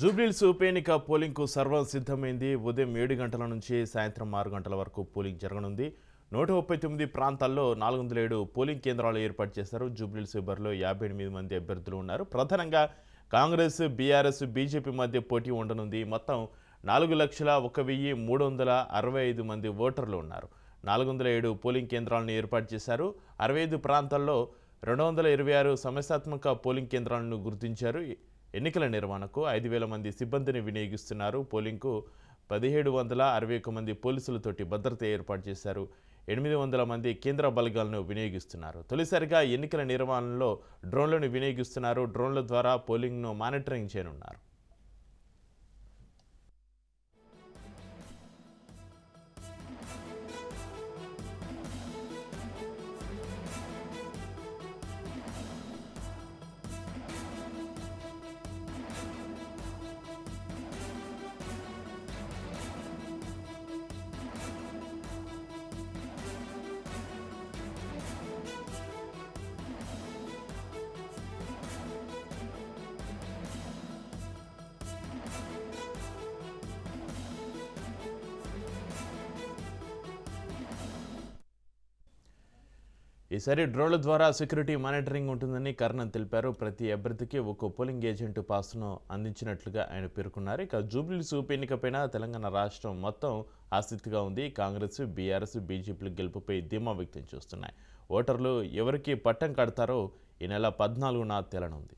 జూబ్లీల్స్ ఉప ఎన్నిక పోలింగ్కు సర్వం సిద్ధమైంది. ఉదయం ఏడు గంటల నుంచి సాయంత్రం ఆరు గంటల వరకు పోలింగ్ జరగనుంది. నూట ముప్పై తొమ్మిది ప్రాంతాల్లో నాలుగు వందల ఏడు పోలింగ్ కేంద్రాలు ఏర్పాటు చేశారు. జూబ్లీల్స్ బరిలో యాభై ఎనిమిది మంది అభ్యర్థులు ఉన్నారు. ప్రధానంగా కాంగ్రెస్ బీఆర్ఎస్ బీజేపీ మధ్య పోటీ ఉండనుంది. మొత్తం నాలుగు లక్షల ఒక వెయ్యి మూడు వందల అరవై ఐదు మంది ఓటర్లు ఉన్నారు. నాలుగు వందల ఏడు పోలింగ్ కేంద్రాలను ఏర్పాటు చేశారు. అరవై ఐదు ప్రాంతాల్లో రెండు వందల ఇరవై ఆరు సమస్యాత్మక పోలింగ్ కేంద్రాలను గుర్తించారు. ఎన్నికల నిర్వహణకు ఐదు వేల మంది సిబ్బందిని వినియోగిస్తున్నారు. పోలింగ్కు పదిహేడు వందల అరవై ఒక్క మంది పోలీసులతోటి భద్రత ఏర్పాటు చేశారు. ఎనిమిది వందల మంది కేంద్ర బలగాలను వినియోగిస్తున్నారు. తొలిసారిగా ఎన్నికల నిర్వహణలో డ్రోన్లను వినియోగిస్తున్నారు. డ్రోన్ల ద్వారా పోలింగ్ను మానిటరింగ్ చేయనున్నారు. ఈసారి డ్రోన్ల ద్వారా సెక్యూరిటీ మానిటరింగ్ ఉంటుందని కర్ణన్ తెలిపారు. ప్రతి అభ్యర్థికి ఒక్కో పోలింగ్ ఏజెంట్ పాస్ను అందించినట్లుగా ఆయన పేర్కొన్నారు. ఇక జూబ్లీస్ ఉప ఎన్నికపైన తెలంగాణ రాష్ట్రం మొత్తం ఆసక్తిగా ఉంది. కాంగ్రెస్ బీఆర్ఎస్ బీజేపీలు గెలుపుపై ధీమా వ్యక్తం చేస్తున్నాయి. ఓటర్లు ఎవరికి పట్టం కడతారో ఈ నెల పద్నాలుగున తేలనుంది.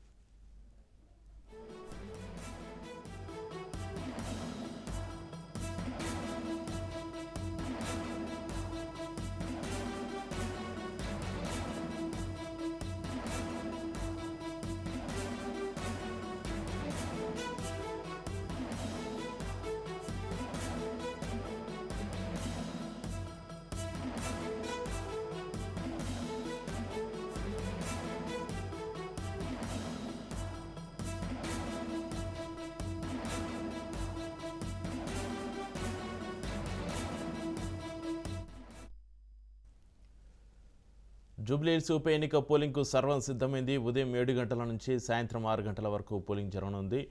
జూబ్లీహిల్స్ ఉప ఎన్నిక పోలింగ్కు సర్వం సిద్ధమైంది. ఉదయం ఏడు గంటల నుంచి సాయంత్రం ఆరు గంటల వరకు పోలింగ్ జరగనుంది.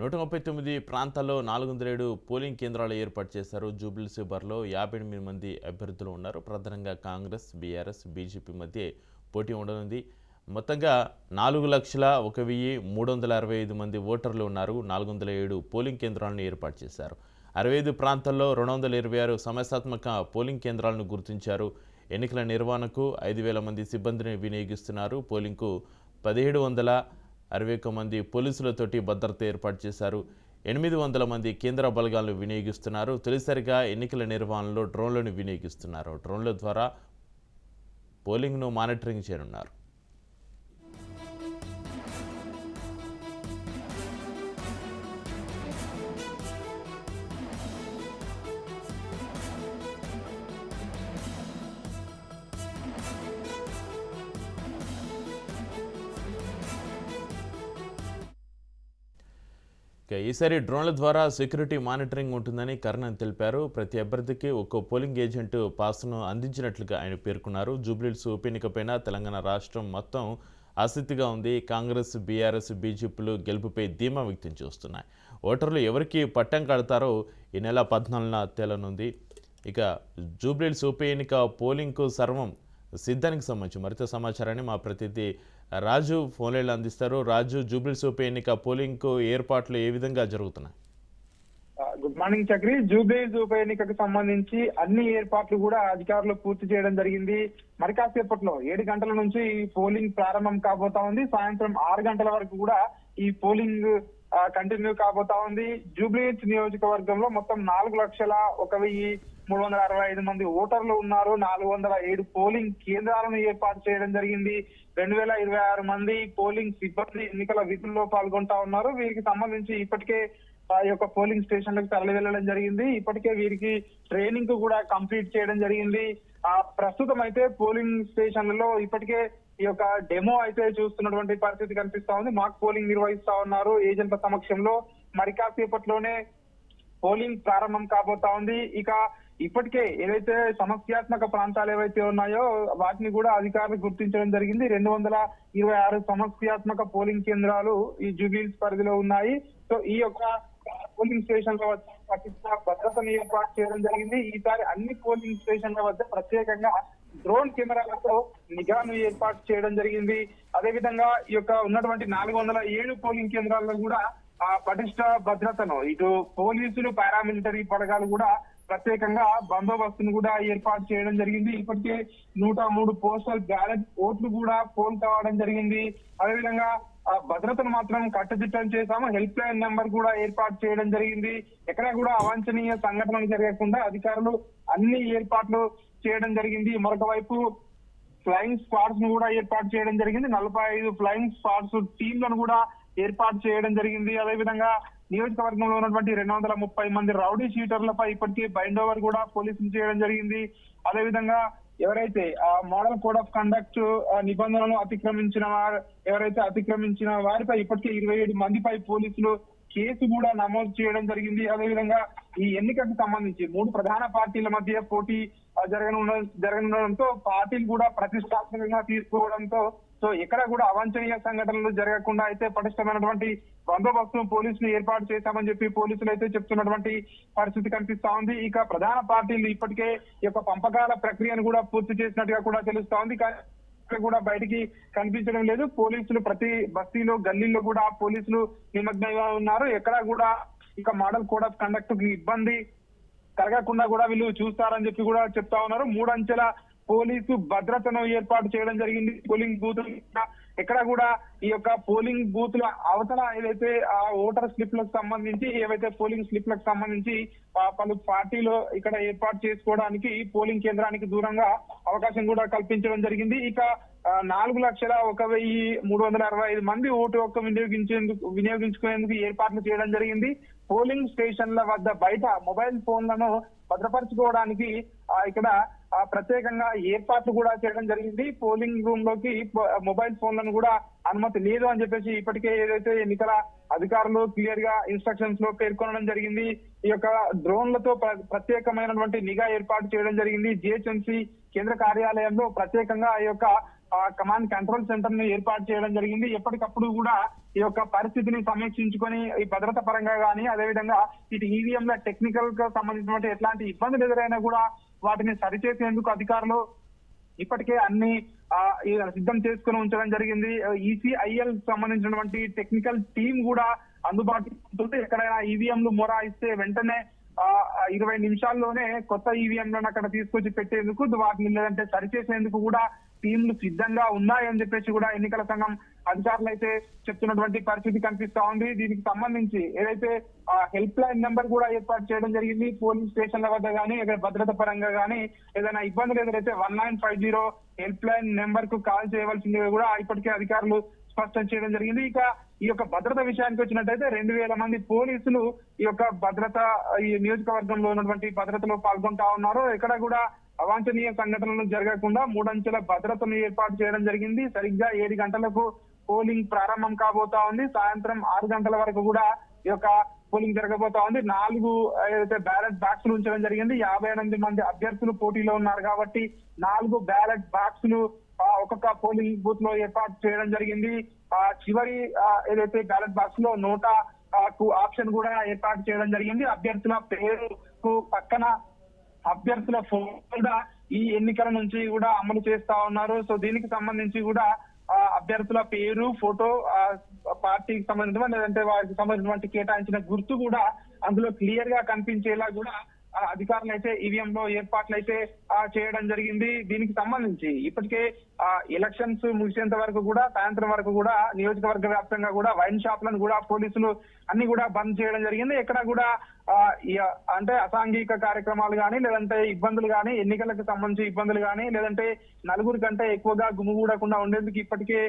నూట ముప్పై తొమ్మిది ప్రాంతాల్లో నాలుగు వందల ఏడు పోలింగ్ కేంద్రాలు ఏర్పాటు చేశారు. జూబ్లీహిల్స్ బర్లో యాభై ఎనిమిది మంది అభ్యర్థులు ఉన్నారు. ప్రధానంగా కాంగ్రెస్ బీఆర్ఎస్ బీజేపీ మధ్య పోటీ ఉండనుంది. మొత్తంగా నాలుగు లక్షల ఒక వెయ్యి మూడు వందల అరవై ఐదు మంది ఓటర్లు ఉన్నారు. నాలుగు వందల ఏడు పోలింగ్ కేంద్రాలను ఏర్పాటు చేశారు. అరవై ఐదు ప్రాంతాల్లో రెండు వందల ఇరవై ఆరు సమస్యాత్మక పోలింగ్ కేంద్రాలను గుర్తించారు. ఎన్నికల నిర్వహణకు ఐదు వేల మంది సిబ్బందిని వినియోగిస్తున్నారు. పోలింగ్కు పదిహేడు వందల అరవై ఒక్క మంది పోలీసులతోటి భద్రత ఏర్పాటు చేశారు. ఎనిమిది వందల మంది కేంద్ర బలగాలను వినియోగిస్తున్నారు. తొలిసారిగా ఎన్నికల నిర్వహణలో డ్రోన్లను వినియోగిస్తున్నారు. డ్రోన్ల ద్వారా పోలింగ్ను మానిటరింగ్ చేయనున్నారు. ఈసారి డ్రోన్ల ద్వారా సెక్యూరిటీ మానిటరింగ్ ఉంటుందని కర్ణన్ తెలిపారు. ప్రతి అభ్యర్థికి ఒక్కో పోలింగ్ ఏజెంట్ పాస్ను అందించినట్లుగా ఆయన పేర్కొన్నారు. జూబ్లీహిల్స్ ఉప ఎన్నికపైన తెలంగాణ రాష్ట్రం మొత్తం ఆసక్తిగా ఉంది. కాంగ్రెస్ బీఆర్ఎస్ బీజేపీలు గెలుపుపై ధీమా వ్యక్తం చేస్తున్నాయి. ఓటర్లు ఎవరికి పట్టం కడతారో ఈ నెల పద్నాలుగున తేలనుంది. ఇక జూబ్లీహిల్స్ ఉప ఎన్నిక పోలింగ్కు సర్వం సిద్ధానికి సంబంధించి మరింత సమాచారాన్ని మా ప్రతినిధి రాజు ఫోన్లైన్లు అందిస్తారు. రాజు జూబ్లీస్ ఉప ఎన్నిక పోలింగ్కు ఏర్పాట్లు ఏ విధంగా జరుగుతున్నాయి? Good morning Chakri. జూబ్లీస్ ఉప ఎన్నికకు సంబంధించి అన్ని ఏర్పాట్లు కూడా అధికారులు పూర్తి చేయడం జరిగింది. మరి కాసేపట్లో ఏడు గంటల నుంచి ఈ పోలింగ్ ప్రారంభం కాబోతా ఉంది. సాయంత్రం ఆరు గంటల వరకు కూడా ఈ పోలింగ్ కంటిన్యూ కాబోతా ఉంది. జూబ్లీహిల్స్ నియోజకవర్గంలో మొత్తం నాలుగు లక్షల ఒక వెయ్యి మూడు వందల అరవై ఐదు మంది ఓటర్లు ఉన్నారు. నాలుగు వందల ఏడు పోలింగ్ కేంద్రాలను ఏర్పాటు చేయడం జరిగింది. రెండు వేల ఇరవై ఆరు మంది పోలింగ్ సిబ్బంది ఎన్నికల విధుల్లో పాల్గొంటా ఉన్నారు. వీరికి సంబంధించి ఇప్పటికే ఆ యొక్క పోలింగ్ స్టేషన్లకు తరలి వెళ్ళడం జరిగింది. ఇప్పటికే వీరికి ట్రైనింగ్ కూడా కంప్లీట్ చేయడం జరిగింది. ఆ ప్రస్తుతం అయితే పోలింగ్ స్టేషన్లలో ఇప్పటికే ఈ యొక్క డెమో అయితే చూస్తున్నటువంటి పరిస్థితి కనిపిస్తా ఉంది. మాక్ పోలింగ్ నిర్వహిస్తా ఉన్నారు ఏజెంట్ల సమక్షంలో. మరి కాసేపట్లోనే పోలింగ్ ప్రారంభం కాబోతా ఉంది. ఇక ఇప్పటికే ఏవైతే సమస్యాత్మక ప్రాంతాలు ఏవైతే ఉన్నాయో వాటిని కూడా అధికారులు గుర్తించడం జరిగింది. రెండు వందల ఇరవై ఆరు సమస్యాత్మక పోలింగ్ కేంద్రాలు ఈ జూబిల్స్ పరిధిలో ఉన్నాయి. సో ఈ యొక్క పోలింగ్ స్టేషన్ల వద్ద పటిష్ట భద్రతను ఏర్పాటు చేయడం జరిగింది. ఈసారి అన్ని పోలింగ్ స్టేషన్ల వద్ద ప్రత్యేకంగా డ్రోన్ కెమెరాలతో నిఘాను ఏర్పాటు చేయడం జరిగింది. అదేవిధంగా ఈ యొక్క ఉన్నటువంటి నాలుగు వందల ఏడు పోలింగ్ కేంద్రాల్లో కూడా ఆ పటిష్ట భద్రతను ఇటు పోలీసులు పారామిలిటరీ పడగాలు కూడా ప్రత్యేకంగా బందోబస్తును కూడా ఏర్పాటు చేయడం జరిగింది. ఇప్పటికే నూట మూడు పోస్టల్ బ్యాలెట్ ఓట్లు కూడా పోల్ కావడం జరిగింది. అదేవిధంగా భద్రతను మాత్రం కట్టుదిట్టం చేశాము. హెల్ప్ లైన్ నెంబర్ కూడా ఏర్పాటు చేయడం జరిగింది. ఎక్కడ కూడా అవాంఛనీయ సంఘటనలు జరగకుండా అధికారులు అన్ని ఏర్పాట్లు చేయడం జరిగింది. మరొక వైపు ఫ్లయింగ్ స్క్వాడ్స్ను కూడా ఏర్పాటు చేయడం జరిగింది. నలభై ఐదు ఫ్లయింగ్ స్క్వాడ్స్ టీంలను కూడా ఏర్పాటు చేయడం జరిగింది. అదే విధంగా నియోజకవర్గంలో ఉన్నటువంటి రెండు వందల ముప్పై మంది రౌడీ షీటర్లపై ఇప్పటికీ బైండ్ ఓవర్ కూడా పోలీసులు చేయడం జరిగింది. అదే విధంగా ఎవరైతే ఆ మోడల్ కోడ్ ఆఫ్ కండక్ట్ నిబంధనలను అతిక్రమించిన వారు ఎవరైతే అతిక్రమించిన వారిపై ఇప్పటికే ఇరవై ఏడు మందిపై పోలీసులు కేసు కూడా నమోదు చేయడం జరిగింది. అదేవిధంగా ఈ ఎన్నికకు సంబంధించి మూడు ప్రధాన పార్టీల మధ్య పోటీ ఆ, జరగనున్న జరగనుండడంతో పార్టీలు కూడా ప్రతిష్టాత్మకంగా తీసుకోవడంతో సో ఎక్కడ కూడా అవాంఛనీయ సంఘటనలు జరగకుండా అయితే పటిష్టమైనటువంటి బందోబస్తు పోలీసులు ఏర్పాటు చేశామని చెప్పి పోలీసులు అయితే చెప్తున్నటువంటి పరిస్థితి కనిపిస్తా ఉంది. ఇక ప్రధాన పార్టీలు ఇప్పటికే ఈ యొక్క పంపకాల ప్రక్రియను కూడా పూర్తి చేసినట్టుగా కూడా తెలుస్తా ఉంది. కానీ కూడా బయటికి కనిపించడం లేదు. పోలీసులు ప్రతి బస్తీలో గల్లీల్లో కూడా పోలీసులు నిమగ్నంగా ఉన్నారు. ఎక్కడ కూడా ఇక మోడల్ కోడ్ ఆఫ్ కండక్ట్కి ఇబ్బంది కలగకుండా కూడా వీళ్ళు చూస్తారని చెప్పి కూడా చెప్తా ఉన్నారు. మూడంచెల పోలీసు భద్రతను ఏర్పాటు చేయడం జరిగింది. పోలింగ్ బూత్ ఎక్కడ కూడా ఈ యొక్క పోలింగ్ బూత్ ల అవతల ఏదైతే ఆ ఓటర్ స్లిప్లకు సంబంధించి ఏవైతే పోలింగ్ స్లిప్లకు సంబంధించి పలు పార్టీలు ఇక్కడ ఏర్పాటు చేసుకోవడానికి పోలింగ్ కేంద్రానికి దూరంగా అవకాశం కూడా కల్పించడం జరిగింది. ఇక నాలుగు లక్షల ఒక వెయ్యి మూడు వందల అరవై ఐదు మంది ఓటు హక్కు వినియోగించేందుకు వినియోగించుకునేందుకు ఏర్పాట్లు చేయడం జరిగింది. పోలింగ్ స్టేషన్ల వద్ద బయట మొబైల్ ఫోన్లను భద్రపరచుకోవడానికి ఇక్కడ ప్రత్యేకంగా ఏర్పాట్లు కూడా చేయడం జరిగింది. పోలింగ్ రూమ్లోకి మొబైల్ ఫోన్లను కూడా అనుమతి లేదు అని చెప్పేసి ఇప్పటికే ఏదైతే ఎన్నికల అధికారులు క్లియర్గా ఇన్స్ట్రక్షన్స్లో పేర్కొనడం జరిగింది ఈ యొక్క డ్రోన్లతో ప్రత్యేకమైనటువంటి నిఘా ఏర్పాటు చేయడం జరిగింది. జిహెచ్ఎంసీ కేంద్ర కార్యాలయంలో ప్రత్యేకంగా ఈ యొక్క కమాండ్ కంట్రోల్ సెంటర్ని ఏర్పాటు చేయడం జరిగింది. ఎప్పటికప్పుడు కూడా ఈ యొక్క పరిస్థితిని సమీక్షించుకొని ఈ భద్రత పరంగా కానీ అదేవిధంగా ఇటు ఈవీఎంల టెక్నికల్గా సంబంధించినటువంటి ఎట్లాంటి ఇబ్బందులు ఎదురైనా కూడా వాటిని సరిచేసేందుకు అధికారులు ఇప్పటికే అన్ని ఈ సిద్ధం చేసుకుని ఉంచడం జరిగింది. ఈసీఐఎల్ సంబంధించినటువంటి టెక్నికల్ టీం కూడా అందుబాటులో ఉంటుంది. ఎక్కడైనా ఈవీఎంలు మొరాయిస్తే వెంటనే ఇరవై నిమిషాల్లోనే కొత్త ఈవీఎంలను అక్కడ తీసుకొచ్చి పెట్టేందుకు వాటిని లేదంటే సరిచేసేందుకు కూడా టీంలు సిద్ధంగా ఉన్నాయని చెప్పేసి కూడా ఎన్నికల సంఘం అధికారులు అయితే చెప్తున్నటువంటి పరిస్థితి కనిపిస్తా ఉంది. దీనికి సంబంధించి ఏదైతే హెల్ప్ లైన్ నెంబర్ కూడా ఏర్పాటు చేయడం జరిగింది పోలీస్ స్టేషన్ల వద్ద కానీ ఇక్కడ భద్రత పరంగా కానీ ఏదైనా ఇబ్బందులు ఎదురైతే one nine five zero help line నెంబర్కు కాల్ చేయవలసింది కూడా ఇప్పటికే అధికారులు స్పష్టం చేయడం జరిగింది. ఇక ఈ యొక్క భద్రత విషయానికి వచ్చినట్టయితే రెండు వేల మంది పోలీసులు ఈ యొక్క భద్రత ఈ నియోజకవర్గంలో ఉన్నటువంటి భద్రతలో పాల్గొంటా ఉన్నారు. ఇక్కడ కూడా అవాంఛనీయ సంఘటనలు జరగకుండా మూడంచెల భద్రతను ఏర్పాటు చేయడం జరిగింది. సరిగ్గా ఏడు గంటలకు పోలింగ్ ప్రారంభం కాబోతా ఉంది. సాయంత్రం ఆరు గంటల వరకు కూడా ఈ యొక్క పోలింగ్ జరగబోతా ఉంది. నాలుగు ఏదైతే బ్యాలెట్ బాక్సులు ఉంచడం జరిగింది యాభై ఎనిమిది మంది అభ్యర్థులు పోటీలో ఉన్నారు కాబట్టి నాలుగు బ్యాలెట్ బాక్సులు ఒక్కొక్క పోలింగ్ బూత్లో ఏర్పాటు చేయడం జరిగింది. ఆ చివరి ఏదైతే బ్యాలెట్ బాక్స్లో నోట ఆప్షన్ కూడా ఏర్పాటు చేయడం జరిగింది. అభ్యర్థుల పేరుకు పక్కన అభ్యర్థుల ఫోన్ కూడా ఈ ఎన్నికల నుంచి కూడా అమలు చేస్తా ఉన్నారు. సో దీనికి సంబంధించి కూడా ఆ, అభ్యర్థుల పేరు ఫోటో పార్టీకి సంబంధించిన లేదంటే వారికి సంబంధించినటువంటి కేటాయించిన గుర్తు కూడా అందులో క్లియర్గా కనిపించేలా కూడా అధికారులు అయితే ఈవీఎం లో ఏర్పాట్లు అయితే చేయడం జరిగింది. దీనికి సంబంధించి ఇప్పటికే ఎలక్షన్స్ ముగిసేంత వరకు కూడా సాయంత్రం వరకు కూడా నియోజకవర్గ వ్యాప్తంగా కూడా వైన్ షాప్లను కూడా పోలీసులు అన్ని కూడా బంద్ చేయడం జరిగింది. ఎక్కడ కూడా అంటే అసాంఘిక కార్యక్రమాలు కానీ లేదంటే ఇబ్బందులు కానీ ఎన్నికలకు సంబంధించి ఇబ్బందులు కానీ లేదంటే నలుగురి కంటే ఎక్కువగా గుమిగూడకుండా ఉండేందుకు ఇప్పటికే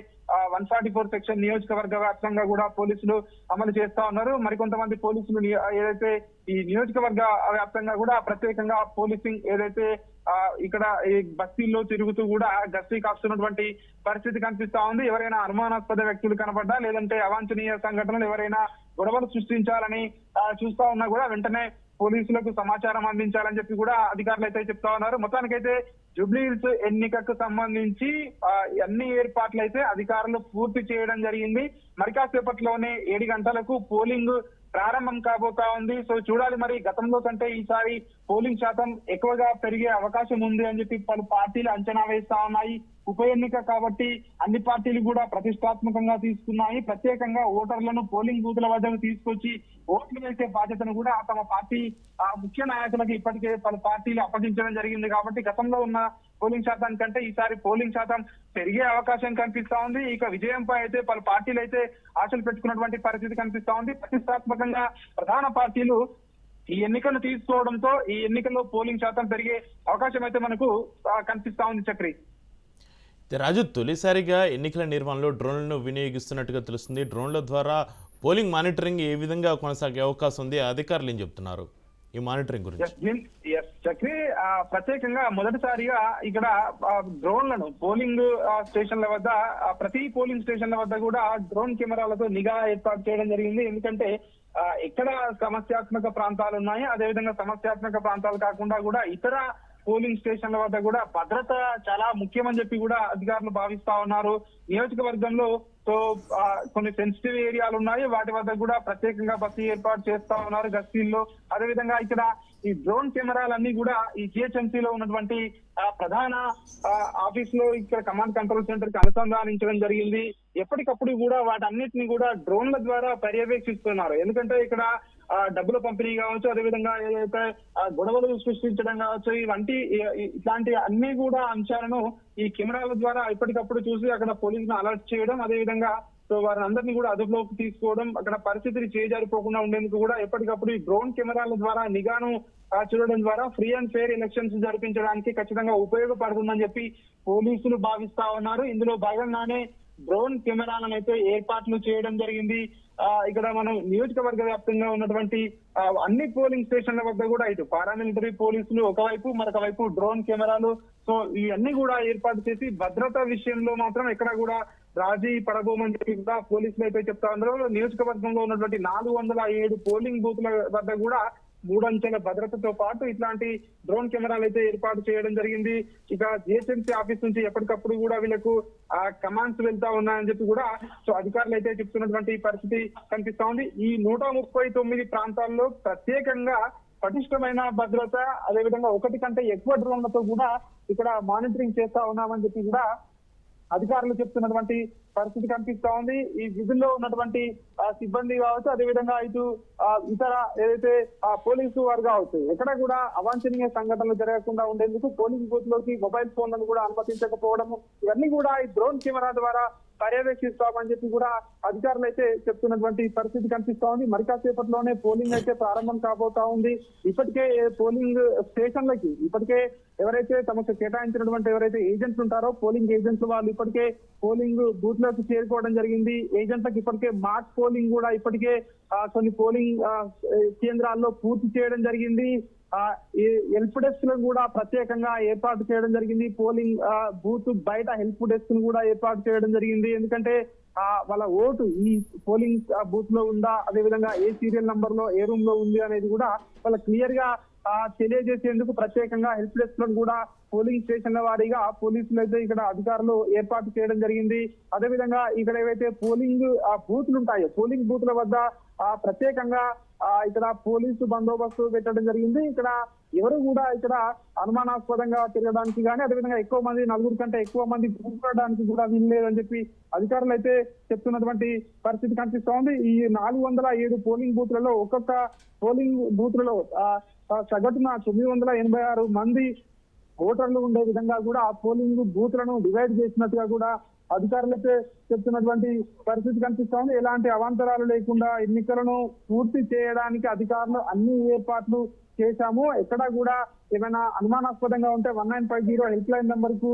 వన్ ఫార్టీ ఫోర్ సెక్షన్ నియోజకవర్గ వ్యాప్తంగా కూడా పోలీసులు అమలు చేస్తా ఉన్నారు. మరికొంతమంది పోలీసులు ఏదైతే ఈ నియోజకవర్గ వ్యాప్తంగా కూడా ప్రత్యేకంగా పోలీసింగ్ ఏదైతే ఇక్కడ ఈ బస్తీల్లో తిరుగుతూ కూడా గస్తీ కాస్తున్నటువంటి పరిస్థితి కనిపిస్తా ఉంది. ఎవరైనా అనుమానాస్పద వ్యక్తులు కనబడ్డా లేదంటే అవాంఛనీయ సంఘటనలు ఎవరైనా గొడవలు సృష్టించాలని చూస్తా ఉన్నా కూడా వెంటనే పోలీసులకు సమాచారం అందించాలని చెప్పి కూడా అధికారులు అయితే చెప్తా ఉన్నారు. మొత్తానికైతే జూబ్లీహిల్స్ ఎన్నికకు సంబంధించి అన్ని ఏర్పాట్లు అయితే అధికారులు పూర్తి చేయడం జరిగింది. మరి కాసేపట్లోనే ఏడు గంటలకు పోలింగ్ ప్రారంభం కాబోతా ఉంది. సో చూడాలి మరి గతంలో కంటే ఈసారి పోలింగ్ శాతం ఎక్కువగా పెరిగే అవకాశం ఉంది అని చెప్పి పలు పార్టీలు అంచనా వేస్తా ఉన్నాయి. ఉప ఎన్నిక కాబట్టి అన్ని పార్టీలు కూడా ప్రతిష్టాత్మకంగా తీసుకున్నాయి. ప్రత్యేకంగా ఓటర్లను పోలింగ్ బూత్ల వద్దకు తీసుకొచ్చి ఓట్లు వేసే బాధ్యతను కూడా తమ పార్టీ ఆ ముఖ్య నాయకులకు ఇప్పటికే పలు పార్టీలు అప్పగించడం జరిగింది కాబట్టి గతంలో ఉన్న పోలింగ్ శాతం కంటే ఈసారి పోలింగ్ శాతం పెరిగే అవకాశం కనిపిస్తా ఉంది. ఇక విజయంపై అయితే పలు పార్టీలు అయితే ఆశలు పెట్టుకున్నటువంటి పరిస్థితి కనిపిస్తా ఉంది. ప్రతిష్టాత్మకంగా ప్రధాన పార్టీలు ఈ ఎన్నికలు తీసుకోవడంతో ఈ ఎన్నికల్లో పోలింగ్ శాతం పెరిగే అవకాశం అయితే మనకు కనిపిస్తా ఉంది చక్రి. రాజు తొలిసారిగా ఎన్నికల నిర్వహణలో డ్రోన్లను వినియోగిస్తున్నట్టుగా తెలుస్తుంది. డ్రోన్ల ద్వారా పోలింగ్ మానిటరింగ్ ఏ విధంగా కొనసాగే అవకాశం ఉంది? అధికారులు ఏం చెప్తున్నారు? ఈ మానిటరింగ్ గురించి. చక్రి ఆ, ప్రత్యేకంగా మొదటిసారిగా ఇక్కడ డ్రోన్లను పోలింగ్ స్టేషన్ల వద్ద ప్రతి పోలింగ్ స్టేషన్ల వద్ద కూడా డ్రోన్ కెమెరాలతో నిఘా ఏర్పాటు చేయడం జరిగింది. ఎందుకంటే ఎక్కడ సమస్యాత్మక ప్రాంతాలు ఉన్నాయి అదేవిధంగా సమస్యాత్మక ప్రాంతాలు కాకుండా కూడా ఇతర పోలింగ్ స్టేషన్ల వద్ద కూడా భద్రత చాలా ముఖ్యమని చెప్పి కూడా అధికారులు భావిస్తా ఉన్నారు. నియోజకవర్గంలో సో కొన్ని సెన్సిటివ్ ఏరియాలు ఉన్నాయి. వాటి వద్ద కూడా ప్రత్యేకంగా బస్సు ఏర్పాటు చేస్తా ఉన్నారు గస్తీల్లో. అదేవిధంగా ఇక్కడ ఈ డ్రోన్ కెమెరాలన్నీ కూడా ఈ జిహెచ్ఎంసీలో ఉన్నటువంటి ప్రధాన ఆ, ఆఫీస్లో ఇక్కడ కమాండ్ కంట్రోల్ సెంటర్కి అనుసంధానించడం జరిగింది. ఎప్పటికప్పుడు కూడా వాటన్నిటిని కూడా డ్రోన్ల ద్వారా పర్యవేక్షిస్తున్నారు. ఎందుకంటే ఇక్కడ ఆ, డబ్బుల పంపిణీ కావచ్చు అదేవిధంగా ఏదైతే గొడవలు సృష్టించడం కావచ్చు ఇవంటి ఇట్లాంటి అన్ని కూడా అంశాలను ఈ కెమెరాల ద్వారా ఎప్పటికప్పుడు చూసి అక్కడ పోలీసులు అలర్ట్ చేయడం అదేవిధంగా సో వారిని అందరినీ కూడా అదుపులోకి తీసుకోవడం అక్కడ పరిస్థితిని చేజారిపోకుండా ఉండేందుకు కూడా ఎప్పటికప్పుడు ఈ డ్రోన్ కెమెరాల ద్వారా నిఘాను చూడడం ద్వారా ఫ్రీ అండ్ ఫెయిర్ ఎలక్షన్స్ జరిపించడానికి ఖచ్చితంగా ఉపయోగపడుతుందని చెప్పి పోలీసులు భావిస్తా ఉన్నారు. ఇందులో భాగంగానే డ్రోన్ కెమెరాలను అయితే ఏర్పాట్లు చేయడం జరిగింది. ఆ, ఇక్కడ మనం నియోజకవర్గ వ్యాప్తంగా ఉన్నటువంటి అన్ని పోలింగ్ స్టేషన్ల వద్ద కూడా ఇటు పారామిలిటరీ పోలీసులు ఒకవైపు మరొక వైపు డ్రోన్ కెమెరాలు. సో ఇవన్నీ కూడా ఏర్పాటు చేసి భద్రత విషయంలో మాత్రం ఎక్కడ కూడా రాజీ పడబోమని చెప్పి కూడా పోలీసులు అయితే చెప్తా ఉన్నారు. నియోజకవర్గంలో ఉన్నటువంటి నాలుగు వందల ఏడు పోలింగ్ బూత్ల వద్ద కూడా మూడంచెల భద్రతతో పాటు ఇట్లాంటి డ్రోన్ కెమెరాలు అయితే ఏర్పాటు చేయడం జరిగింది. ఇక జిహెచ్ఎంసీ ఆఫీస్ నుంచి ఎప్పటికప్పుడు కూడా వీళ్ళకు ఆ కమాండ్స్ వెళ్తా ఉన్నాయని చెప్పి కూడా సో అధికారులు అయితే చెప్తున్నటువంటి పరిస్థితి కనిపిస్తా ఉంది. ఈ నూట ముప్పై తొమ్మిది ప్రాంతాల్లో ప్రత్యేకంగా పటిష్టమైన భద్రత అదేవిధంగా ఒకటి కంటే ఎక్కువ డ్రోన్లతో కూడా ఇక్కడ మానిటరింగ్ చేస్తా ఉన్నామని చెప్పి కూడా అధికారులు చెప్తున్నటువంటి పరిస్థితి కనిపిస్తా ఉంది. ఈ విధుల్లో ఉన్నటువంటి సిబ్బంది కావచ్చు అదేవిధంగా ఇటు ఇతర ఏదైతే ఆ, పోలీసు వారు కావచ్చు ఎక్కడ కూడా అవాంఛనీయ సంఘటనలు జరగకుండా ఉండేందుకు పోలీస్ బూత్లోకి మొబైల్ ఫోన్లను కూడా అనుమతించకపోవడము ఇవన్నీ కూడా ఈ డ్రోన్ కెమెరా ద్వారా పర్యవేక్షిస్తామని చెప్పి కూడా అధికారులు అయితే చెప్తున్నటువంటి పరిస్థితి కనిపిస్తా ఉంది. మరి కాసేపట్లోనే పోలింగ్ అయితే ప్రారంభం కాబోతా ఉంది. ఇప్పటికే పోలింగ్ స్టేషన్లకి ఇప్పటికే ఎవరైతే తమకు కేటాయించినటువంటి ఎవరైతే ఏజెంట్స్ ఉంటారో పోలింగ్ ఏజెంట్స్ వాళ్ళు ఇప్పటికే పోలింగ్ బూత్లోకి చేరుకోవడం జరిగింది. ఏజెంట్లకు ఇప్పటికే మార్క్ పోలింగ్ కూడా ఇప్పటికే కొన్ని పోలింగ్ కేంద్రాల్లో పూర్తి చేయడం జరిగింది. ఈ హెల్ప్ డెస్క్లను కూడా ప్రత్యేకంగా ఏర్పాటు చేయడం జరిగింది. పోలింగ్ బూత్ బయట హెల్ప్ డెస్క్ను కూడా ఏర్పాటు చేయడం జరిగింది. ఎందుకంటే వాళ్ళ ఓటు ఈ పోలింగ్ బూత్లో ఉందా అదేవిధంగా ఏ సీరియల్ నంబర్లో ఏ రూమ్లో ఉంది అనేది కూడా వాళ్ళ క్లియర్గా తెలియజేసేందుకు ప్రత్యేకంగా హెల్ప్ డెస్క్లను కూడా పోలింగ్ స్టేషన్ల వారీగా పోలీసులు అయితే ఇక్కడ అధికారులు ఏర్పాటు చేయడం జరిగింది. అదేవిధంగా ఇక్కడ ఏవైతే పోలింగ్ ఆ బూత్లు ఉంటాయో పోలింగ్ బూత్ల వద్ద ప్రత్యేకంగా ఇక్కడ పోలీసు బందోబస్తు పెట్టడం జరిగింది. ఇక్కడ ఎవరు కూడా ఇక్కడ అనుమానాస్పదంగా తిరగడానికి కానీ అదేవిధంగా ఎక్కువ మంది నలుగురు కంటే ఎక్కువ మంది గుంపుకోవడానికి కూడా వీల్లేదని చెప్పి అధికారులు అయితే చెప్తున్నటువంటి పరిస్థితి కనిపిస్తోంది. ఈ నాలుగు వందల ఏడు పోలింగ్ బూత్లలో ఒక్కొక్క పోలింగ్ బూత్లలో సగటున తొమ్మిది వందల ఎనభై ఆరు మంది ఓటర్లు ఉండే విధంగా కూడా ఆ పోలింగ్ బూత్లను డివైడ్ చేసినట్టుగా కూడా అధికారులైతే చెప్తున్నటువంటి పరిస్థితి కనిపిస్తా ఉంది ఎలాంటి అవాంతరాలు లేకుండా ఎన్నికలను పూర్తి చేయడానికి అధికారులు అన్ని ఏర్పాట్లు చేశాము. ఎక్కడా కూడా ఏమైనా అనుమానాస్పదంగా ఉంటే one nine five zero help line నెంబర్కు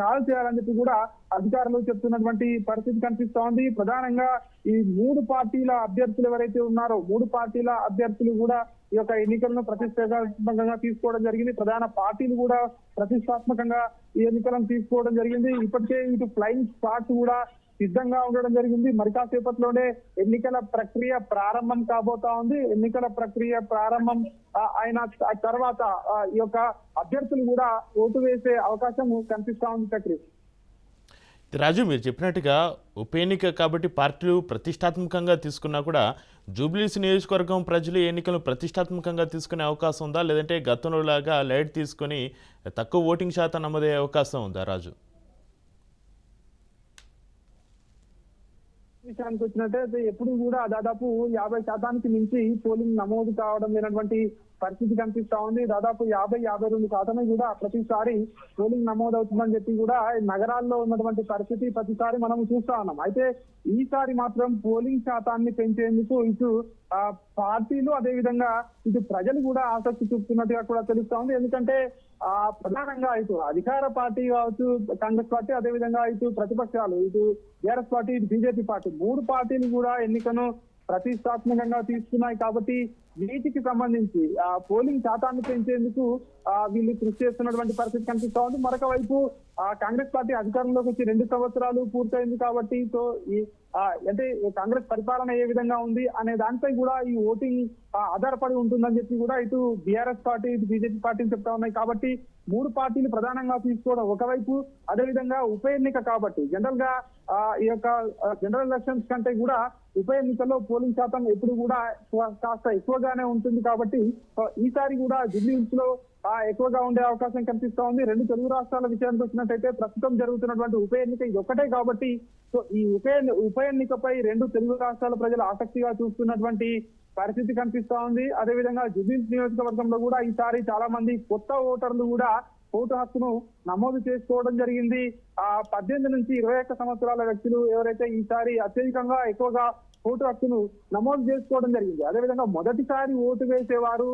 కాల్ చేయాలని చెప్పి కూడా అధికారులు చెప్తున్నటువంటి పరిస్థితి కనిపిస్తా ఉంది ప్రధానంగా ఈ మూడు పార్టీల అభ్యర్థులు ఎవరైతే ఉన్నారో మూడు పార్టీల అభ్యర్థులు కూడా ఈ యొక్క ఎన్నికలను ప్రతిష్టాత్మకంగా తీసుకోవడం జరిగింది. ప్రధాన పార్టీలు కూడా ప్రతిష్టాత్మకంగా ఈ ఎన్నికలను తీసుకోవడం జరిగింది. ఇప్పటికే ఇటు ఫ్లయింగ్ స్పాట్ కూడా సిద్ధంగా ఉండడం జరిగింది. మరి కాసేపట్లోనే ఎన్నికల ప్రక్రియ ప్రారంభం కాబోతా ఉంది. ఎన్నికల ప్రక్రియ ప్రారంభం ఆయన తర్వాత ఈ యొక్క అభ్యర్థులు కూడా ఓటు వేసే అవకాశం కనిపిస్తా ఉంది చక్రి. రాజు మీరు చెప్పినట్టుగా ఉప ఎన్నిక కాబట్టి పార్టీలు ప్రతిష్టాత్మకంగా తీసుకున్నా కూడా జూబ్లీస్ నియోజకవర్గం ప్రజలు ఎన్నికలు ఎన్నికలను ప్రతిష్టాత్మకంగా తీసుకునే అవకాశం ఉందా? లేదంటే గతంలో లాగా లైట్ తీసుకొని తక్కువ ఓటింగ్ శాతం నమోదయ్యే అవకాశం ఉందా రాజు? విషయానికి వచ్చినట్టయితే ఎప్పుడు కూడా దాదాపు యాభై శాతానికి మించి పోలింగ్ నమోదు కావడం లేనటువంటి పరిస్థితి కనిపిస్తా ఉంది. దాదాపు యాభై యాభై రెండు శాతమే కూడా ప్రతిసారి పోలింగ్ నమోదవుతుందని చెప్పి కూడా నగరాల్లో ఉన్నటువంటి పరిస్థితి ప్రతిసారి మనం చూస్తా ఉన్నాం. అయితే ఈసారి మాత్రం పోలింగ్ శాతాన్ని పెంచేందుకు ఇటు పార్టీలు అదేవిధంగా ఇటు ప్రజలు కూడా ఆసక్తి చూపుతున్నట్టుగా కూడా తెలుస్తా ఉంది. ఎందుకంటే ఆ ప్రధానంగా ఇటు అధికార పార్టీ కావచ్చు కాంగ్రెస్ పార్టీ అదే విధంగా ఇటు ప్రతిపక్షాలు ఇటు టీఆర్ఎస్ పార్టీ ఇటు బీజేపీ పార్టీ మూడు పార్టీలు కూడా ఎన్నికను ప్రతిష్టాత్మకంగా తీసుకున్నాయి కాబట్టి వీటికి సంబంధించి ఆ పోలింగ్ శాతాన్ని పెంచేందుకు వీళ్ళు కృషి చేస్తున్నటువంటి పరిస్థితి కనిపిస్తా ఉంది. మరొక వైపు కాంగ్రెస్ పార్టీ అధికారంలోకి వచ్చి రెండు సంవత్సరాలు పూర్తయింది కాబట్టి సో ఈ అంటే కాంగ్రెస్ పరిపాలన ఏ విధంగా ఉంది అనే దానిపై కూడా ఈ ఓటింగ్ ఆధారపడి ఉంటుందని చెప్పి కూడా ఇటు బీఆర్ఎస్ పార్టీ ఇటు బీజేపీ పార్టీలు చెప్తా ఉన్నాయి కాబట్టి మూడు పార్టీలు ప్రధానంగా తీసుకోవడం ఒకవైపు అదేవిధంగా ఉప ఎన్నిక కాబట్టి జనరల్గా ఈ యొక్క జనరల్ ఎలక్షన్స్ కంటే కూడా ఉప ఎన్నికల్లో పోలింగ్ శాతం ఎప్పుడు కూడా కాస్త ఎక్కువగానే ఉంటుంది కాబట్టి ఈసారి కూడా ఢిల్లీ లో ఎక్కువగా ఉండే అవకాశం కనిపిస్తా ఉంది. రెండు తెలుగు రాష్ట్రాల విషయానికి వచ్చినట్టయితే ప్రస్తుతం జరుగుతున్నటువంటి ఉప ఎన్నిక ఇది ఒకటే కాబట్టి సో ఈ ఉప ఉప ఎన్నికపై రెండు తెలుగు రాష్ట్రాల ప్రజలు ఆసక్తిగా చూస్తున్నటువంటి పరిస్థితి కనిపిస్తా ఉంది. అదేవిధంగా జుబిన్స్ నియోజకవర్గంలో కూడా ఈసారి చాలా మంది కొత్త ఓటర్లు కూడా ఓటు హక్కును నమోదు చేసుకోవడం జరిగింది. ఆ పద్దెనిమిది నుంచి ఇరవై ఒక్క సంవత్సరాల వ్యక్తులు ఎవరైతే ఈసారి అత్యధికంగా ఎక్కువగా ఓటు హక్కును నమోదు చేసుకోవడం జరిగింది. అదేవిధంగా మొదటిసారి ఓటు వేసేవారు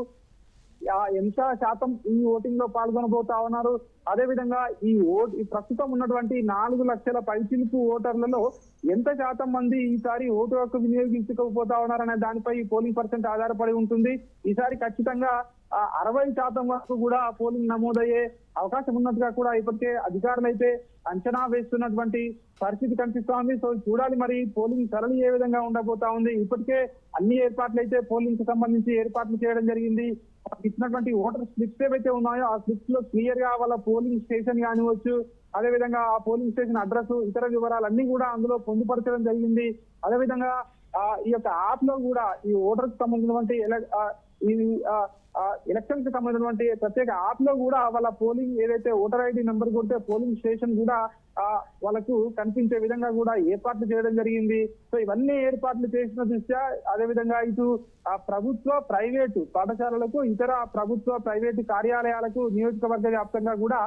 ఎంత శాతం ఈ ఓటింగ్లో పాల్గొనబోతా ఉన్నారు. అదే విధంగా ఈ ఓట్ ప్రస్తుతం ఉన్నటువంటి నాలుగు లక్షల పైచిలుపు ఓటర్లలో ఎంత శాతం మంది ఈసారి ఓటు హక్కు వినియోగించుకోకపోతా ఉన్నారనే దానిపై ఈ పోలింగ్ పర్సెంట్ ఆధారపడి ఉంటుంది. ఈసారి ఖచ్చితంగా అరవై శాతం వరకు కూడా పోలింగ్ నమోదయ్యే అవకాశం ఉన్నట్టుగా కూడా ఇప్పటికే అధికారులు అయితే అంచనా వేస్తున్నటువంటి పరిస్థితి కనిపిస్తా ఉంది సో చూడాలి మరి పోలింగ్ సరళి ఏ విధంగా ఉండబోతా ఉంది. ఇప్పటికే అన్ని ఏర్పాట్లు అయితే పోలింగ్కు సంబంధించి ఏర్పాట్లు చేయడం జరిగింది. ఇచ్చినటువంటి ఓటర్ స్లిప్స్ ఏవైతే ఉన్నాయో ఆ స్లిప్స్లో క్లియర్గా వాళ్ళ పోలింగ్ స్టేషన్ కానివచ్చు అదే విధంగా ఆ పోలింగ్ స్టేషన్ అడ్రస్ ఇతర వివరాలన్నీ కూడా అందులో పొందుపరచడం జరిగింది. అదే విధంగా ఈ యొక్క యాప్లో కూడా ఈ ఓటర్ సంబంధించినటువంటి ఈ ఎలక్షన్కి సంబంధించినటువంటి ప్రత్యేక యాప్లో కూడా వాళ్ళ పోలింగ్ ఏదైతే ఓటర్ ఐడి నెంబర్ కొడితే పోలింగ్ స్టేషన్ కూడా ఆ వాళ్ళకు కనిపించే విధంగా కూడా ఏర్పాట్లు చేయడం జరిగింది. సో ఇవన్నీ ఏర్పాట్లు చేసిన దృష్ట్యా అదే విధంగా ఇటు ఆ ప్రభుత్వ ప్రైవేటు పాఠశాలలకు ఇతర ప్రభుత్వ ప్రైవేటు కార్యాలయాలకు నియోజకవర్గ వ్యాప్తంగా కూడా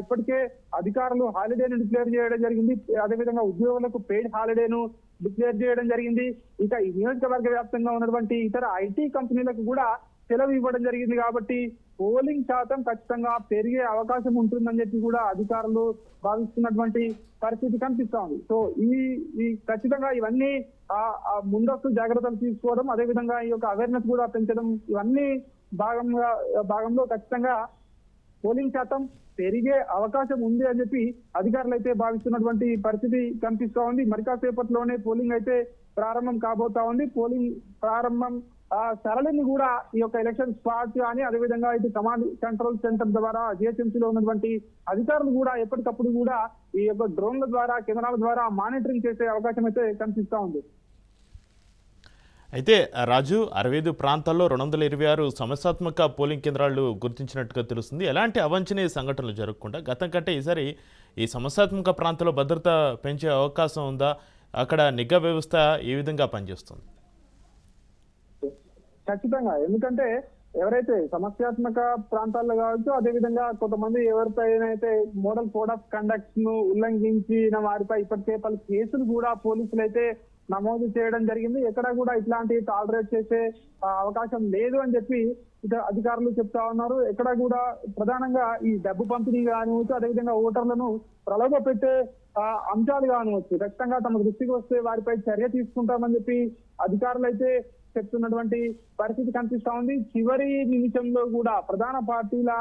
ఇప్పటికే అధికారులు హాలిడేను డిక్లేర్ చేయడం జరిగింది. అదేవిధంగా ఉద్యోగులకు పెయిడ్ హాలిడేను డిక్లేర్ చేయడం జరిగింది. ఇక ఈ నియోజకవర్గ వ్యాప్తంగా ఉన్నటువంటి ఇతర ఐటీ కంపెనీలకు కూడా సెలవు ఇవ్వడం జరిగింది కాబట్టి పోలింగ్ శాతం ఖచ్చితంగా పెరిగే అవకాశం ఉంటుందని చెప్పి కూడా అధికారులు భావిస్తున్నటువంటి పరిస్థితి కనిపిస్తా ఉంది సో ఈ ఈ ఖచ్చితంగా ఇవన్నీ ఆ ముందస్తు జాగ్రత్తలు తీసుకోవడం అదే విధంగా ఈ యొక్క అవేర్నెస్ కూడా పెంచడం ఇవన్నీ భాగంగా భాగంలో ఖచ్చితంగా పోలింగ్ శాతం పెరిగే అవకాశం ఉంది అని చెప్పి అధికారులు అయితే భావిస్తున్నటువంటి పరిస్థితి కనిపిస్తా ఉంది. మరి కాసేపట్లోనే పోలింగ్ అయితే ప్రారంభం కాబోతా ఉంది. పోలింగ్ ప్రారంభం ఆ సరళిని కూడా ఈ యొక్క ఎలక్షన్ స్పాట్ కానీ అదేవిధంగా ఇది కమాండ్ కంట్రోల్ సెంటర్ ద్వారా GHMC లో ఉన్నటువంటి అధికారులు కూడా ఎప్పటికప్పుడు కూడా ఈ యొక్క డ్రోన్ల ద్వారా కెమెరాల ద్వారా మానిటరింగ్ చేసే అవకాశం అయితే కనిపిస్తా ఉంది. అయితే రాజు అరవై ఐదు ప్రాంతాల్లో రెండు వందల ఇరవై ఆరు సమస్యాత్మక పోలింగ్ కేంద్రాలు గుర్తించినట్టుగా తెలుస్తుంది. ఎలాంటి అవాంఛనీయ సంఘటనలు జరగకుండా గతం కంటే ఈసారి ఈ సమస్యాత్మక ప్రాంతంలో భద్రత పెంచే అవకాశం ఉందా? అక్కడ నిఘా వ్యవస్థ ఏ విధంగా పనిచేస్తుంది? ఖచ్చితంగా. ఎందుకంటే ఎవరైతే సమస్యాత్మక ప్రాంతాల్లో కావచ్చు అదే విధంగా కొంతమంది ఎవరిపైనైతే అయితే మోడల్ కోడ్ ఆఫ్ కండక్ట్ను ఉల్లంఘించిన వారిపై ఇప్పటికే పలు కేసులు కూడా పోలీసులు అయితే నమోదు చేయడం జరిగింది. ఎక్కడ కూడా ఇట్లాంటి టాలరేట్ చేసే అవకాశం లేదు అని చెప్పి ఇక అధికారులు చెప్తా ఉన్నారు. ఎక్కడ కూడా ప్రధానంగా ఈ డబ్బు పంపిణీ కానివచ్చు అదేవిధంగా ఓటర్లను ప్రలోభ పెట్టే అంశాలు కానివచ్చు ఖచ్చితంగా తమ దృష్టికి వస్తే వారిపై చర్య తీసుకుంటామని చెప్పి అధికారులు అయితే చెప్తున్నటువంటి పరిస్థితి కనిపిస్తా ఉంది. చివరి నిమిషంలో కూడా ప్రధాన పార్టీల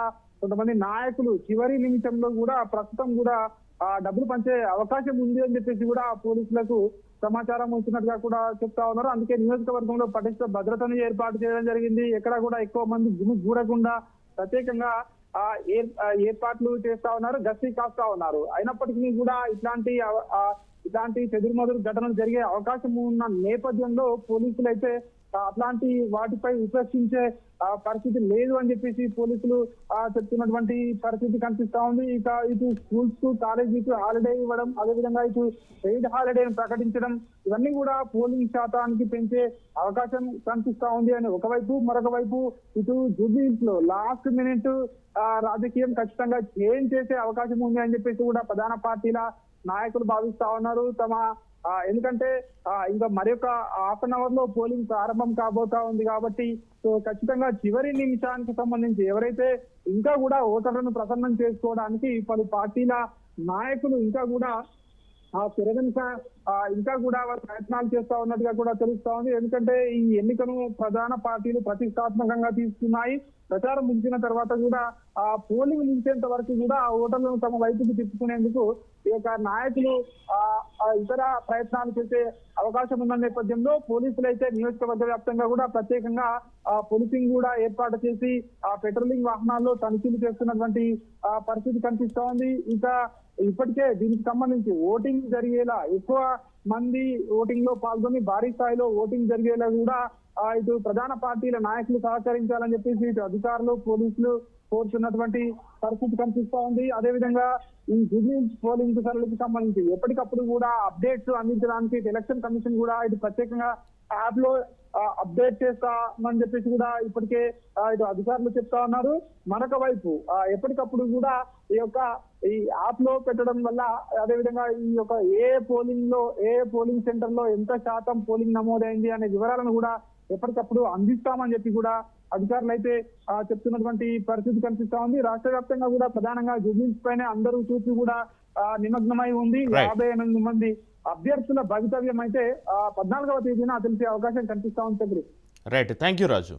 కొంతమంది నాయకులు చివరి నిమిషంలో కూడా ప్రస్తుతం కూడా ఆ డబ్బులు పంచే అవకాశం ఉంది అని చెప్పేసి కూడా పోలీసులకు సమాచారం వచ్చినట్టుగా కూడా చెప్తా ఉన్నారు. అందుకే నియోజకవర్గంలో పటిష్ట భద్రతను ఏర్పాటు చేయడం జరిగింది. ఎక్కడ కూడా ఎక్కువ మంది గుమి చూడకుండా ప్రత్యేకంగా ఆ ఏర్పాట్లు చేస్తా ఉన్నారు గస్తీ కాస్తా ఉన్నారు. అయినప్పటికీ కూడా ఇట్లాంటి ఇలాంటి చెదురుమదురు ఘటనలు జరిగే అవకాశం ఉన్న నేపథ్యంలో పోలీసులు అయితే అట్లాంటి వాటిపై విశ్వసించే ఆ, పరిస్థితి లేదు అని చెప్పేసి పోలీసులు చెప్తున్నటువంటి పరిస్థితి కనిపిస్తా ఉంది. ఇక ఇటు స్కూల్స్కు కాలేజీకి హాలిడే ఇవ్వడం అదేవిధంగా ఇటు పెయిడ్ హాలిడేని ప్రకటించడం ఇవన్నీ కూడా పోలింగ్ శాతానికి పెంచే అవకాశం కనిపిస్తా ఉంది అని ఒకవైపు మరొక వైపు ఇటు జూబ్లీస్లో లాస్ట్ మినిట్ రాజకీయం ఖచ్చితంగా చేంజ్ చేసే అవకాశం ఉంది అని చెప్పేసి కూడా ప్రధాన పార్టీల నాయకులు భావిస్తా ఉన్నారు. తమ ఆ, ఎందుకంటే ఇంకా మరి ఒక హాఫ్ అన్ అవర్లో పోలింగ్ ప్రారంభం కాబోతా ఉంది కాబట్టి సో ఖచ్చితంగా చివరి నిమిషానికి సంబంధించి ఎవరైతే ఇంకా కూడా ఓటర్లను ప్రసన్నం చేసుకోవడానికి పలు పార్టీల నాయకులు ఇంకా కూడా ఆ తిరగనిక ఇంకా కూడా వారు ప్రయత్నాలు చేస్తా ఉన్నట్టుగా కూడా తెలుస్తా ఉంది. ఎందుకంటే ఈ ఎన్నికను ప్రధాన పార్టీలు ప్రతిష్టాత్మకంగా తీసుకున్నాయి. ప్రచారం ముగిసిన తర్వాత కూడా ఆ పోలింగ్ ముగిసేంత వరకు కూడా ఆ ఓటర్లను తమ వైపుకి తిప్పుకునేందుకు ఈ యొక్క నాయకులు ఆ ఇతర ప్రయత్నాలు చేసే అవకాశం ఉన్న నేపథ్యంలో పోలీసులు అయితే నియోజకవర్గ వ్యాప్తంగా కూడా ప్రత్యేకంగా ఆ పోలీసింగ్ కూడా ఏర్పాటు చేసి ఆ పెట్రోలింగ్ వాహనాల్లో తనిఖీలు చేస్తున్నటువంటి ఆ పరిస్థితి కనిపిస్తా ఉంది. ఇంకా ఇప్పటికే దీనికి సంబంధించి ఓటింగ్ జరిగేలా ఎక్కువ మంది ఓటింగ్లో పాల్గొని భారీ స్థాయిలో ఓటింగ్ జరిగేలా కూడా ఇటు ప్రధాన పార్టీల నాయకులు సహకరించాలని చెప్పేసి ఇటు అధికారులు పోలీసులు కోరుతున్నటువంటి పరిస్థితి కనిపిస్తా ఉంది. అదేవిధంగా ఈ జూబ్లీ పోలింగ్ సరళికి సంబంధించి ఎప్పటికప్పుడు కూడా అప్డేట్స్ అందించడానికి ఎలక్షన్ కమిషన్ కూడా ఇటు ప్రత్యేకంగా యాప్లో అప్డేట్ చేస్తామని చెప్పేసి కూడా ఇప్పటికే ఇటు అధికారులు చెప్తా ఉన్నారు. మరొక వైపు ఎప్పటికప్పుడు కూడా ఈ యొక్క ఈ యాప్లో పెట్టడం వల్ల అదేవిధంగా ఈ యొక్క ఏ పోలింగ్లో ఏ పోలింగ్ సెంటర్లో ఎంత శాతం పోలింగ్ నమోదైంది అనే వివరాలను కూడా ఎప్పటికప్పుడు అందిస్తామని చెప్పి కూడా అధికారులు అయితే చెప్తున్నటువంటి పరిస్థితి కనిపిస్తా ఉంది. రాష్ట్ర వ్యాప్తంగా కూడా ప్రధానంగా జూబ్లీస్ పైన అందరూ చూసి కూడా నిమగ్నమై ఉంది. యాభై ఎనిమిది మంది అభ్యర్థుల భవితవ్యం అయితే ఆ, పద్నాలుగవ తేదీన తెలిసే అవకాశం కనిపిస్తా ఉంది రైట్ థ్యాంక్ యూ రాజు